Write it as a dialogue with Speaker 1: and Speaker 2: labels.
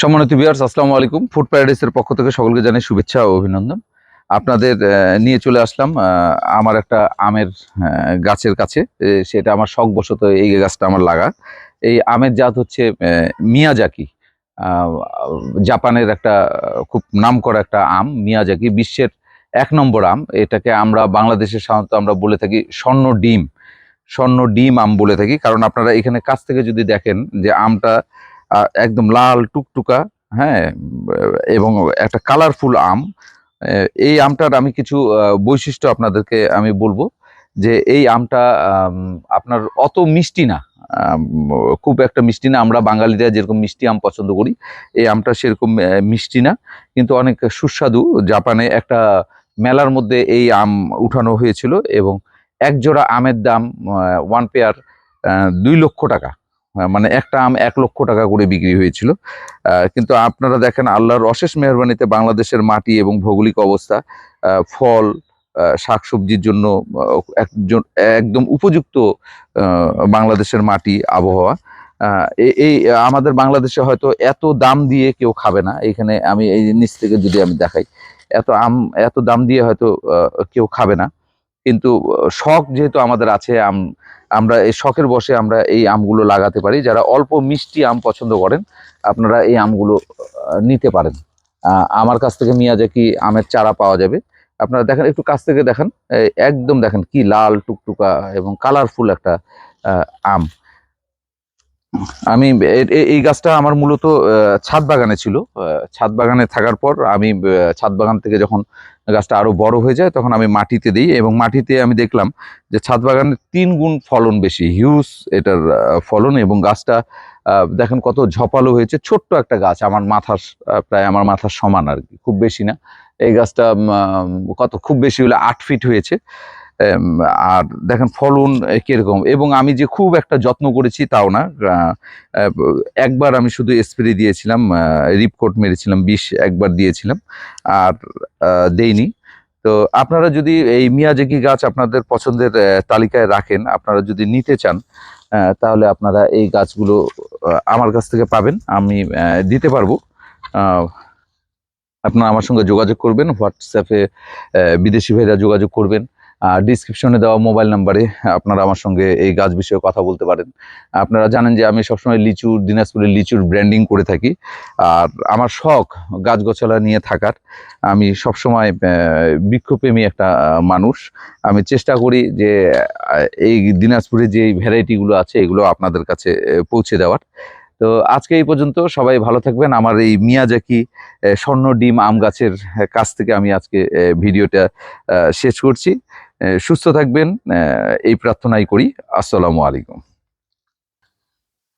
Speaker 1: সম্মানিত বিয়ার্স আসসালামু আলাইকুম। ফুড প্যারাডাইসের পক্ষ থেকে সকলকে জানাই শুভেচ্ছা ও অভিনন্দন। আপনাদের নিয়ে চলে আসলাম আমার একটা আমের গাছের কাছে। সেটা আমার শখ শখবশত এই গাছটা আমার লাগা। এই আমের জাত হচ্ছে মিয়াজাকি। জাপানের একটা খুব নামকরা একটা আম, মিয়াজাকি। বিশ্বের এক নম্বর আম। এটাকে আমরা বাংলাদেশে সাধারণত আমরা বলে থাকি স্বর্ণ ডিম। স্বর্ণ ডিম আম বলে থাকি। কারণ আপনারা এখানে কাছ থেকে যদি দেখেন যে আমটা একদম লাল টুকটুকা হ্যাঁ এবং একটা কালারফুল আম। এই আমটার আমি কিছু বৈশিষ্ট্য আপনাদেরকে আমি বলব যে এই আমটা আপনার অত মিষ্টি না। খুব একটা মিষ্টি না। আমরা বাঙালিরা যেরকম মিষ্টি আম পছন্দ করি, এই আমটা সেরকম মিষ্টি না। কিন্তু অনেক সুস্বাদু। জাপানে একটা মেলার মধ্যে এই আম উঠানো হয়েছিল এবং এক জোড়া আমের দাম ওয়ান পেয়ার দুই লক্ষ টাকা। মানে একটা আম এক লক্ষ টাকা করে বিক্রি হয়েছিল। কিন্তু আপনারা দেখেন আল্লাহর অশেষ মেহরবানিতে বাংলাদেশের মাটি এবং ভৌগোলিক অবস্থা ফল শাকসবজির জন্য একজন, একদম উপযুক্ত বাংলাদেশের মাটি আবহাওয়া। এই, আমাদের বাংলাদেশে হয়তো এত দাম দিয়ে কেউ খাবে না। এখানে আমি এই নিচ থেকে যদি আমি দেখাই, এত আম, এত দাম দিয়ে হয়তো কেউ খাবে না। কিন্তু শখ যেহেতু আমাদের আছে আম আমরা এই শখের বসে আমরা এই আমগুলো লাগাতে পারি। যারা অল্প মিষ্টি আম পছন্দ করেন, আপনারা এই আমগুলো নিতে পারেন। আমার কাছ থেকে মিয়াজাকি আমের চারা পাওয়া যাবে, আপনারা দেখেন, একটু কাছ থেকে দেখেন। একদম দেখেন কি লাল টুকটুকা এবং কালারফুল একটা আম। আমি এই গাছটা আমার মূলত ছাদ বাগানে ছিল। ছাদ বাগানে থাকার পর আমি ছাদ বাগান থেকে যখন গাছটা আরও বড় হয়ে যায়, তখন আমি মাটিতে দিই এবং মাটিতে আমি দেখলাম যে ছাদ বাগানের তিন গুণ ফলন বেশি, হিউজ এটার ফলন এবং গাছটা দেখেন কত ঝপালো হয়েছে, ছোট্ট একটা গাছ, আমার মাথার প্রায় আমার মাথার সমান আর কি, খুব বেশি না। এই গাছটা কত, খুব বেশি হলে আট ফিট হয়েছে। আর দেখেন ফলন কীরকম এবং আমি যে খুব একটা যত্ন করেছি তাও না। একবার আমি শুধু স্প্রে দিয়েছিলাম রিপকোট মেরেছিলাম, বিষ একবার দিয়েছিলাম, আর দেইনি। তো আপনারা যদি এই মিয়াজাকি গাছ আপনাদের পছন্দের তালিকায় রাখেন, আপনারা যদি নিতে চান তাহলে আপনারা এই গাছগুলো আমার কাছ থেকে পাবেন। আমি দিতে পারব। আপনারা আমার সঙ্গে যোগাযোগ করবেন, হোয়াটসঅ্যাপে বিদেশি ভাইরা যোগাযোগ করবেন। ডিসক্রিপশনে দেওয়া মোবাইল নাম্বারে আপনারা আমার সঙ্গে এই গাছ বিষয়ে কথা বলতে পারেন। আপনারা জানেন যে আমি সবসময় লিচুর, দিনাজপুরের লিচুর ব্র্যান্ডিং করে থাকি। আর আমার শখ গাছগাছালা নিয়ে থাকার। আমি সবসময় বৃক্ষপ্রেমী একটা মানুষ। আমি চেষ্টা করি যে এই দিনাজপুরে যে ভ্যারাইটিগুলো আছে এগুলো আপনাদের কাছে পৌঁছে দেওয়ার। তো আজকে এই পর্যন্ত সবাই ভালো থাকবেন। আমার এই মিয়াজাকি স্বর্ণ ডিম আম গাছের কাছ থেকে আমি আজকে ভিডিওটা শেষ করছি। সুস্থ থাকবেন এই প্রার্থনাই করি। আসসালামু আলাইকুম।